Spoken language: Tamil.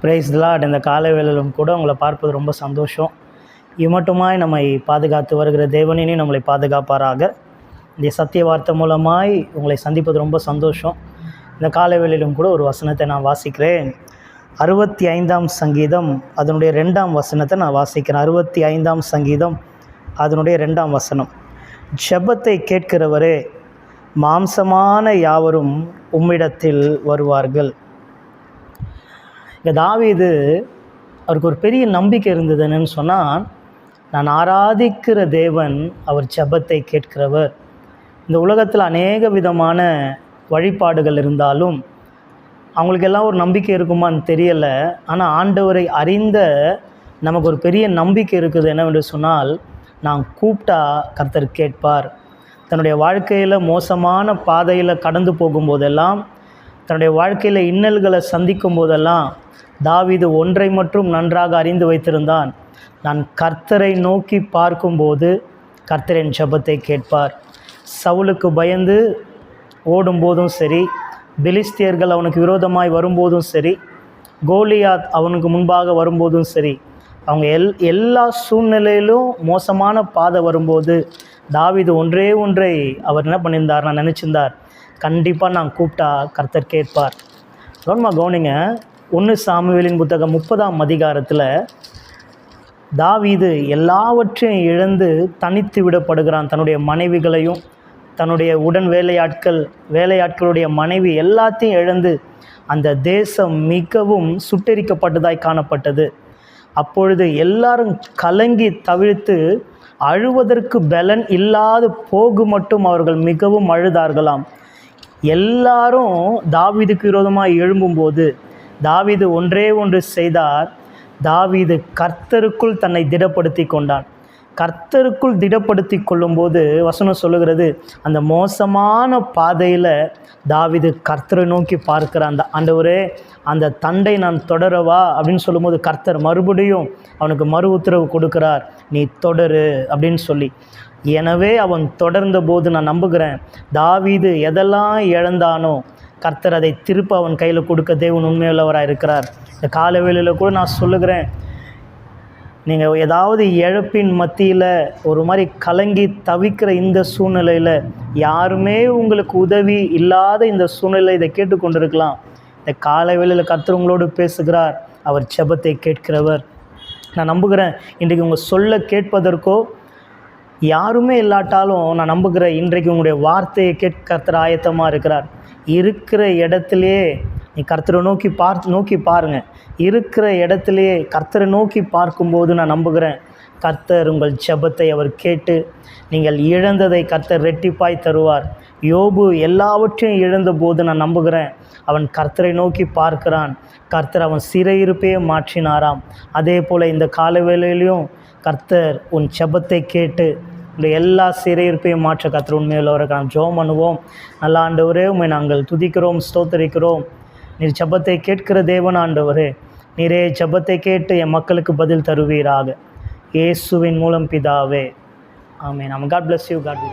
பிரைஸ் லாட் இந்த காலை வேளையிலும் கூட உங்களை பார்ப்பது ரொம்ப சந்தோஷம். இமட்டுமாய் நம்மை பாதுகாத்து வருகிற தேவனினே நம்மளை பாதுகாப்பாராக. இந்த சத்திய வார்த்தை மூலமாய் உங்களை சந்திப்பது ரொம்ப சந்தோஷம். இந்த காலை வேளையிலும் கூட ஒரு வசனத்தை நான் வாசிக்கிறேன். அறுபத்தி ஐந்தாம் சங்கீதம் அதனுடைய ரெண்டாம் வசனத்தை நான் வாசிக்கிறேன். அறுபத்தி ஐந்தாம் சங்கீதம் அதனுடைய ரெண்டாம் வசனம். ஜபத்தை கேட்கிறவரே மாம்சமான யாவரும் உம்மிடத்தில் வருவார்கள். இங்கே தாவீது அவருக்கு ஒரு பெரிய நம்பிக்கை இருந்தது என்னன்னு சொன்னால் நான் ஆராதிக்கிற தேவன் அவர் ஜபத்தை கேட்கிறவர். இந்த உலகத்தில் அநேக விதமான வழிபாடுகள் இருந்தாலும் அவங்களுக்கெல்லாம் ஒரு நம்பிக்கை இருக்குமான்னு தெரியலை. ஆனால் ஆண்டவரை அறிந்த நமக்கு ஒரு பெரிய நம்பிக்கை இருக்குது என்னவென்று சொன்னால் நான் கூப்பிட்டா கர்த்தர் கேட்பார். தன்னுடைய வாழ்க்கையில் மோசமான பாதையில் கடந்து போகும்போதெல்லாம் தன்னுடைய வாழ்க்கையில் இன்னல்களை சந்திக்கும் போதெல்லாம் தாவிது ஒன்றை மட்டும் நன்றாக அறிந்து வைத்திருந்தான். நான் கர்த்தரை நோக்கி பார்க்கும்போது கர்த்தரின் ஜபத்தை கேட்பார். சவுலுக்கு பயந்து ஓடும்போதும் சரி பெலிஸ்தியர்கள் அவனுக்கு விரோதமாய் வரும்போதும் சரி கோலியாத் அவனுக்கு முன்பாக வரும்போதும் சரி அவங்க எல் எல்லா சூழ்நிலையிலும் மோசமான பாதை வரும்போது தாவிது ஒன்றே ஒன்றை அவர் என்ன பண்ணியிருந்தார் நான் நினச்சிருந்தார். கண்டிப்பாக நான் கூப்பிட்டா கர்த்தர் கேட்பார். கவனமாக கவனிங்க. ஒன்று சாமுவேலின் புத்தகம் முப்பதாம் அதிகாரத்தில் தாவீது எல்லாவற்றையும் இழந்து தனித்து விடப்படுகிறான். தன்னுடைய மனைவிகளையும் தன்னுடைய உடன் வேலையாட்கள் வேலையாட்களுடைய மனைவி எல்லாத்தையும் இழந்து அந்த தேசம் மிகவும் சுட்டெரிக்கப்பட்டதாய் காணப்பட்டது. அப்பொழுது எல்லாரும் கலங்கி தவிழ்த்து அழுவதற்கு பலன் இல்லாது போகு மட்டும் அவர்கள் மிகவும் அழுதார்களாம். எல்லாரும் தாவீதுக்கு விரோதமாக எழும்பும்போது தாவிது ஒன்றே ஒன்று செய்தார். தாவிது கர்த்தருக்குள் தன்னை திடப்படுத்தி கொண்டான். கர்த்தருக்குள் திடப்படுத்தி கொள்ளும்போது வசனம் சொல்லுகிறது அந்த மோசமான பாதையில் தாவிது கர்த்தரை நோக்கி பார்க்கிற அந்த ஆண்டவரே அந்த தண்டை நான் தொடரவா? அப்படின்னு சொல்லும்போது கர்த்தர் மறுபடியும் அவனுக்கு மறு உத்தரவு கொடுக்கிறார் நீ தொடரு அப்படின்னு சொல்லி. எனவே அவன் தொடர்ந்த போது நான் நம்புகிறேன் தாவீது எதெல்லாம் இழந்தானோ கர்த்தர் அதை திருப்ப அவன் கையில் கொடுக்க தேவன் உண்மையுள்ளவராக இருக்கிறார் இந்த காலவேளையில் கூட நான் சொல்லுகிறேன் நீங்கள் ஏதாவது இழப்பின் மத்தியில் ஒரு மாதிரி கலங்கி தவிக்கிற இந்த சூழ்நிலையில் யாருமே உங்களுக்கு உதவி இல்லாத இந்த சூழ்நிலை இதை கேட்டுக்கொண்டிருக்கலாம். இந்த காலை வேளையில் கர்த்தர் பேசுகிறார். அவர் செபத்தை கேட்கிறவர். நான் நம்புகிறேன் இன்றைக்கு உங்கள் சொல்ல கேட்பதற்கோ யாருமே இல்லாட்டாலும் நான் நம்புகிறேன் இன்றைக்கு உங்களுடைய வார்த்தையை கேட்க ஆயத்தமாக இருக்கிறார். இருக்கிற இடத்துலையே நீ கர்த்தரை நோக்கி பார்த்து நோக்கி பாருங்கள் இருக்கிற இடத்துலையே கர்த்தரை நோக்கி பார்க்கும்போது நான் நம்புகிறேன். கர்த்தர் உங்கள் ஜபத்தை அவர் கேட்டு நீங்கள் இழந்ததை கர்த்தர் ரெட்டிப்பாய் தருவார். யோபு எல்லாவற்றையும் இழந்த போது நான் நம்புகிறேன். அவன் கர்த்தரை நோக்கி பார்க்கிறான். கர்த்தர் அவன் சிறையிருப்பையே மாற்றினாராம். அதே போல் இந்த காலவேளையிலையும் கர்த்தர் உன் செபத்தை கேட்டு இந்த எல்லா சிறையிருப்பையும் மாற்ற கர்த்தர் உண்மையுள்ளவரை நாம் ஜோம் பண்ணுவோம். நல்ல ஆண்டவரே உண்மை நாங்கள் துதிக்கிறோம் ஸ்தோத்தரிக்கிறோம். நீர் ஜெபத்தை கேட்கிற தேவன் ஆண்டவரே நீரே ஜெபத்தை கேட்டு என் மக்களுக்கு பதில் தருவீராக. இயேசுவின் மூலம் பிதாவே. ஆமே நாம் காட் பிளஸ் யூ காட்